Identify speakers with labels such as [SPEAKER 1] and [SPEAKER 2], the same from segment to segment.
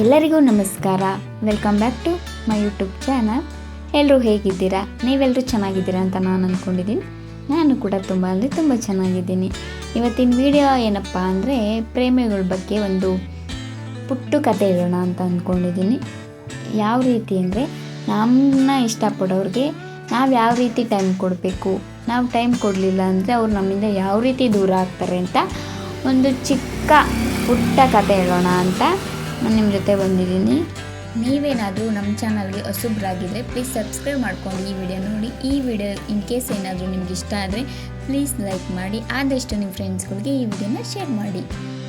[SPEAKER 1] ಎಲ್ಲರಿಗೂ ನಮಸ್ಕಾರ. Welcome back to my YouTube channel ಎಲ್ಲರೂ ಹೇಗಿದ್ದೀರಾ? ನೀವೆಲ್ಲರೂ ಚೆನ್ನಾಗಿದ್ದೀರಾ ಅಂತ ನಾನು ಅಂದ್ಕೊಂಡಿದ್ದೀನಿ ನಾನು ಕೂಡ ತುಂಬ ಅಂದರೆ ತುಂಬ ಚೆನ್ನಾಗಿದ್ದೀನಿ. ಇವತ್ತಿನ ವಿಡಿಯೋ ಏನಪ್ಪ ಅಂದರೆ ಪ್ರೇಮಿಗಳ ಬಗ್ಗೆ ಒಂದು ಪುಟ್ಟು ಕತೆ ಹೇಳೋಣ ಅಂತ ಅಂದ್ಕೊಂಡಿದ್ದೀನಿ ಯಾವ ರೀತಿ ಅಂದರೆ ನಮ್ಮನ್ನ ಇಷ್ಟಪಡೋರಿಗೆ ನಾವು ಯಾವ ರೀತಿ ಟೈಮ್ ಕೊಡಬೇಕು, ನಾವು ಟೈಮ್ ಕೊಡಲಿಲ್ಲ ಅಂದರೆ ಅವ್ರು ನಮ್ಮಿಂದ ಯಾವ ರೀತಿ ದೂರ ಆಗ್ತಾರೆ ಅಂತ ಒಂದು ಚಿಕ್ಕ ಪುಟ್ಟ ಕತೆ ಹೇಳೋಣ ಅಂತ ನಾನು ನಿಮ್ಮ ಜೊತೆ ಬಂದಿದ್ದೀನಿ. ನೀವೇನಾದರೂ ನಮ್ಮ ಚಾನಲ್ಗೆ ಹೊಸಬ್ರಾಗಿದ್ದರೆ ಪ್ಲೀಸ್ ಸಬ್ಸ್ಕ್ರೈಬ್ ಮಾಡ್ಕೊಂಡು ಈ ವಿಡಿಯೋ ನೋಡಿ. ಈ ವಿಡಿಯೋ ಇನ್ ಕೇಸ್ ಏನಾದರೂ ನಿಮ್ಗೆ ಇಷ್ಟ ಆದರೆ ಪ್ಲೀಸ್ ಲೈಕ್ ಮಾಡಿ. ಆದಷ್ಟು ನಿಮ್ಮ ಫ್ರೆಂಡ್ಸ್ಗಳಿಗೆ ಈ ವಿಡಿಯೋನ ಶೇರ್ ಮಾಡಿ.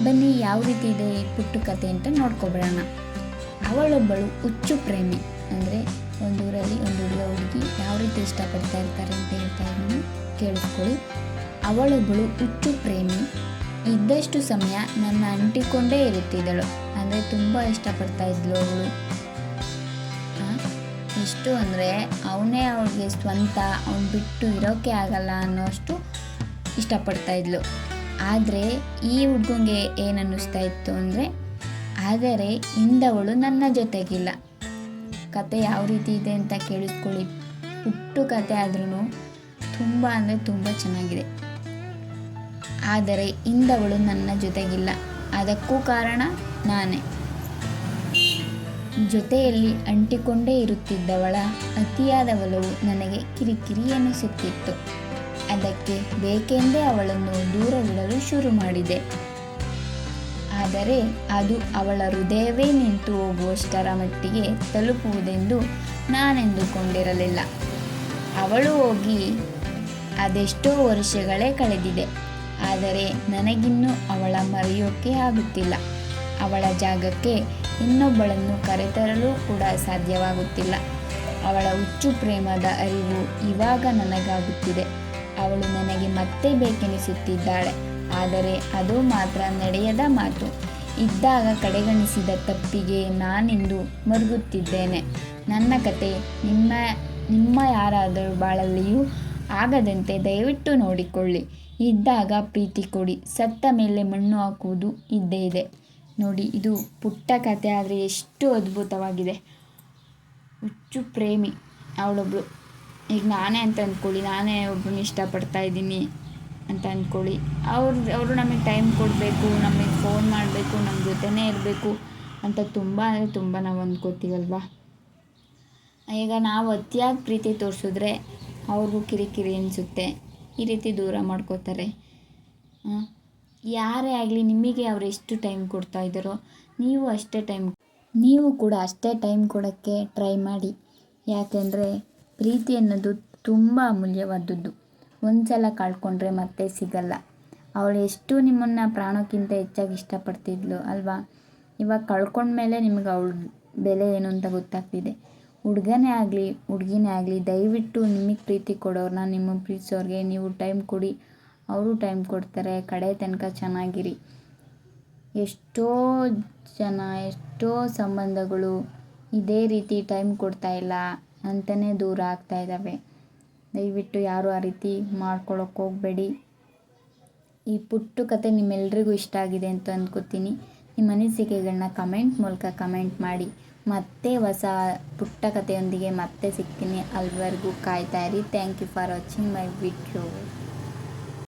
[SPEAKER 1] ಬನ್ನಿ, ಯಾವ ರೀತಿ ಇದೆ ಈ ಪುಟ್ಟು ಕತೆ ಅಂತ ನೋಡ್ಕೊಬಿಡೋಣ ಅವಳೊಬ್ಬಳು ಹುಚ್ಚು ಪ್ರೇಮಿ. ಅಂದರೆ ಒಂದೂರಲ್ಲಿ ಒಂದು ಹುಡುಗ ಹುಡುಗಿ ಯಾವ ರೀತಿ ಇಷ್ಟಪಡ್ತಾ ಇರ್ತಾರೆ ಅಂತ ಹೇಳ್ತಾ ಇದ್ದೀನಿ ಕೇಳಿಸ್ಕೊಳ್ಳಿ. ಅವಳೊಬ್ಬಳು ಹುಚ್ಚು ಪ್ರೇಮಿ. ಇದ್ದಷ್ಟು ಸಮಯ ನನ್ನ ಅಂಟಿಕೊಂಡೇ ಇರುತ್ತಿದ್ದಳು. ಅಂದರೆ ತುಂಬ ಇಷ್ಟಪಡ್ತಾ ಇದ್ಲು ಅವಳು. ಇಷ್ಟು ಅಂದರೆ ಅವನೇ ಅವಳಿಗೆ ಸ್ವಂತ, ಅವನು ಬಿಟ್ಟು ಇರೋಕ್ಕೆ ಆಗಲ್ಲ ಅನ್ನೋಷ್ಟು ಇಷ್ಟಪಡ್ತಾ ಇದ್ಲು. ಆದರೆ ಈ ಹುಡುಗಂಗೆ ಏನನ್ನಿಸ್ತಾ ಇತ್ತು ಅಂದರೆ, ಆದರೆ ಇಂದವಳು ನನ್ನ ಜೊತೆಗಿಲ್ಲ. ಕತೆ ಯಾವ ರೀತಿ ಇದೆ ಅಂತ ಕೇಳಿಸ್ಕೊಳ್ಳಿ. ಹುಟ್ಟು ಕತೆ ಆದ್ರೂ ತುಂಬ ಅಂದರೆ ತುಂಬ ಚೆನ್ನಾಗಿದೆ. ಆದರೆ ಇಂದವಳು ನನ್ನ ಜೊತೆಗಿಲ್ಲ. ಅದಕ್ಕೂ ಕಾರಣ ನಾನೇ. ಜೊತೆಯಲ್ಲಿ ಅಂಟಿಕೊಂಡೇ ಇರುತ್ತಿದ್ದವಳ ಅತಿಯಾದ ಒಲವು ನನಗೆ ಕಿರಿಕಿರಿ ಎನಿಸುತ್ತಿತ್ತು. ಅದಕ್ಕೆ ಬೇಕೆಂದೇ ಅವಳನ್ನು ದೂರವಿಡಲು ಶುರು ಮಾಡಿದೆ. ಆದರೆ ಅದು ಅವಳ ಹೃದಯವೇ ನಿಂತು ಹೋಗುವಷ್ಟರ ಮಟ್ಟಿಗೆ ತಲುಪುವುದೆಂದು ನಾನೆಂದುಕೊಂಡಿರಲಿಲ್ಲ. ಅವಳು ಹೋಗಿ ಅದೆಷ್ಟೋ ವರ್ಷಗಳೇ ಕಳೆದಿದೆ. ಆದರೆ ನನಗಿನ್ನೂ ಅವಳ ಮರೆಯೋಕೆ ಆಗುತ್ತಿಲ್ಲ. ಅವಳ ಜಾಗಕ್ಕೆ ಇನ್ನೊಬ್ಬಳನ್ನು ಕರೆತರಲು ಕೂಡ ಸಾಧ್ಯವಾಗುತ್ತಿಲ್ಲ. ಅವಳ ಹುಚ್ಚು ಪ್ರೇಮದ ಅರಿವು ಇವಾಗ ನನಗಾಗುತ್ತಿದೆ. ಅವಳು ನನಗೆ ಮತ್ತೆ ಬೇಕೆನಿಸುತ್ತಿದ್ದಾಳೆ. ಆದರೆ ಅದು ಮಾತ್ರ ನಡೆಯದ ಮಾತು. ಇದ್ದಾಗ ಕಡೆಗಣಿಸಿದ ತಪ್ಪಿಗೆ ನಾನಿಂದು ಮರುಗುತ್ತಿದ್ದೇನೆ. ನನ್ನ ಕತೆ ನಿಮ್ಮ ನಿಮ್ಮ ಯಾರಾದರೂ ಬಾಳಲ್ಲಿಯೂ ಆಗದಂತೆ ದಯವಿಟ್ಟು ನೋಡಿಕೊಳ್ಳಿ. ಇದ್ದಾಗ ಪ್ರೀತಿ ಕೊಡಿ. ಸತ್ತ ಮೇಲೆ ಮಣ್ಣು ಹಾಕುವುದು ಇದ್ದೇ ಇದೆ. ನೋಡಿ, ಇದು ಪುಟ್ಟ ಕತೆ ಆದರೆ ಎಷ್ಟು ಅದ್ಭುತವಾಗಿದೆ. ಹುಚ್ಚು ಪ್ರೇಮಿ ಅವಳೊಬ್ಳು. ಈಗ ನಾನೇ ಅಂತ ಅಂದ್ಕೊಳ್ಳಿ. ನಾನೇ ಒಬ್ಬನ ಇಷ್ಟಪಡ್ತಾ ಇದ್ದೀನಿ ಅಂತ ಅಂದ್ಕೊಳ್ಳಿ. ಅವ್ರು, ಅವರು ನಮಗೆ ಟೈಮ್ ಕೊಡಬೇಕು, ನಮಗೆ ಫೋನ್ ಮಾಡಬೇಕು ನಮ್ಮ ಜೊತೆನೇ ಇರಬೇಕು ಅಂತ ತುಂಬ ಅಂದರೆ ತುಂಬ ನಾವು ಅಂದ್ಕೋತೀವಲ್ವಾ? ಈಗ ನಾವು ಅತಿಯಾಗಿ ಪ್ರೀತಿ ತೋರಿಸಿದ್ರೆ ಅವ್ರಿಗೂ ಕಿರಿಕಿರಿ ಅನಿಸುತ್ತೆ. ಈ ರೀತಿ ದೂರ ಮಾಡ್ಕೋತಾರೆ. ಯಾರೇ ಆಗಲಿ ನಿಮಗೆ ಅವ್ರು ಎಷ್ಟು ಟೈಮ್ ಕೊಡ್ತಾ ಇದ್ದಾರೋ ನೀವು ಅಷ್ಟೇ ಟೈಮ್ ನೀವು ಕೂಡ ಅಷ್ಟೇ ಟೈಮ್ ಕೊಡೋಕ್ಕೆ ಟ್ರೈ ಮಾಡಿ. ಯಾಕೆಂದರೆ ಪ್ರೀತಿ ಅನ್ನೋದು ತುಂಬ ಅಮೂಲ್ಯವಾದದ್ದು. ಒಂದು ಸಲ ಕಳ್ಕೊಂಡ್ರೆ ಮತ್ತೆ ಸಿಗಲ್ಲ. ಅವಳು ಎಷ್ಟು ನಿಮ್ಮನ್ನು ಪ್ರಾಣಕ್ಕಿಂತ ಹೆಚ್ಚಾಗಿ ಇಷ್ಟಪಡ್ತಿದ್ಲು ಅಲ್ವಾ? ಇವಾಗ ಕಳ್ಕೊಂಡ್ಮೇಲೆ ನಿಮಗೆ ಅವಳ ಬೆಲೆ ಏನು ಅಂತ ಗೊತ್ತಾಗ್ತಿದೆ. ಹುಡುಗನೇ ಆಗಲಿ, ಹುಡುಗಿನೇ ಆಗಲಿ, ದಯವಿಟ್ಟು ನಿಮಗೆ ಪ್ರೀತಿ ಕೊಡೋರನ್ನ ನಿಮ್ಮ ಪ್ರೀತಿಸೋರಿಗೆ ನೀವು ಟೈಮ್ ಕೊಡಿ. ಅವರು ಟೈಮ್ ಕೊಡ್ತಾರೆ. ಕಡೆ ತನಕ ಚೆನ್ನಾಗಿರಿ. ಎಷ್ಟೋ ಜನ, ಎಷ್ಟೋ ಸಂಬಂಧಗಳು ಇದೇ ರೀತಿ ಟೈಮ್ ಕೊಡ್ತಾ ಇಲ್ಲ ಅಂತಲೇ ದೂರ ಆಗ್ತಾ ಇದ್ದಾವೆ ದಯವಿಟ್ಟು ಯಾರು ಆ ರೀತಿ ಮಾಡ್ಕೊಳಕ್ಕೆ ಹೋಗಬೇಡಿ. ಈ ಪುಟ್ಟು ಕತೆ ನಿಮ್ಮೆಲ್ರಿಗೂ ಇಷ್ಟ ಆಗಿದೆ ಅಂತ ಅಂದ್ಕೋತೀನಿ. ನಿಮ್ಮ ಅನಿಸಿಕೆಗಳನ್ನ ಕಮೆಂಟ್ ಮೂಲಕ ಕಮೆಂಟ್ ಮಾಡಿ. ಮತ್ತೆ ಹೊಸ ಪುಟ್ಟ ಕಥೆಯೊಂದಿಗೆ ಮತ್ತೆ ಸಿಗ್ತೀನಿ. ಅಲ್ಲಿವರೆಗೂ ಕಾಯ್ತಾ ಇರಿ. Thank you for watching my video